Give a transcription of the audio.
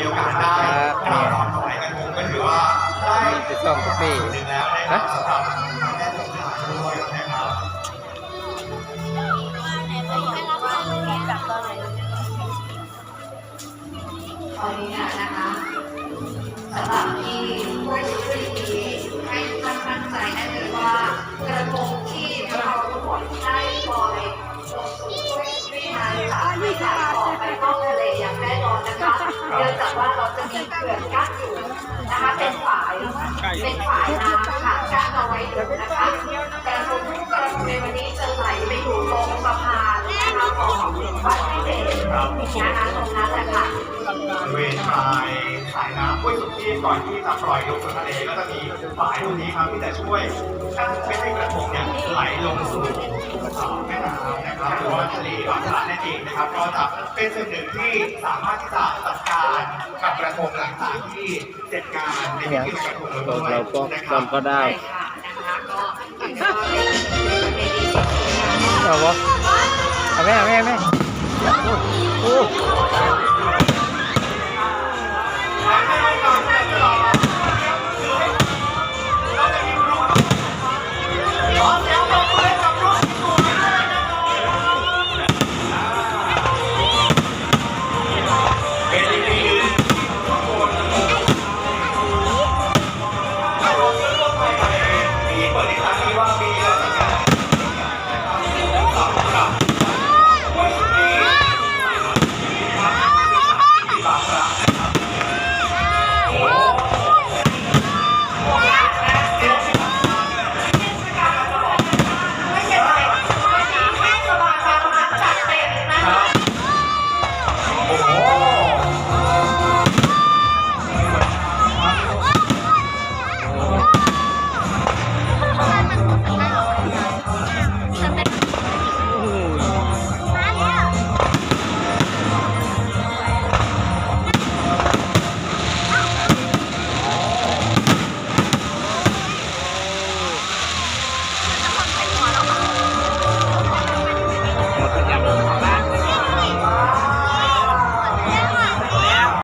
มีโอกาสได้กราบขอถวายกระทงก็ถือว่าได้ติดต่อทุกปีหนึ่งแล้วนะครับสำหรับแม่สงขลาด้วยนะครับขออนุญาตนะคะสำหรับที่ นื่องจากว่าเราจะมีเขื่อนกั้นอยู่นะคะ เป็นฝายเป็นฝายน้ำค่ะกั้นเอาไว้อยู่นะคะกระทงทุกกระทงในวันนี้จะไหลไปอยู่ตรงสะพานนะคะของวัดไม่เดชนะคะตรงนั้นแหละค่ะบริเวณปลายสาย น้ำห้วยสุขีก่อนที่จะปล่อยลงสู่ทะเลก็จะมีฝายตรงนี้ครับที่จะช่วยกั้นไม่ให้กระทงเนี่ยไหลลงสู่แม่น้ำนะครับหรือว่าทะเลบางพระนั่นเองนะครับก็จะเป็นส่วนหนึ่งที่สามารถที่จะจัดการกับกระทงหลังจากที่เสร็จงานในพิธีลอยกระทงด้วยเราก็นะครับก็ได้ใช่ค่ะนะคะก็ถือว่าเอาวะเอาแม่เอาแม่แม่โอ้โห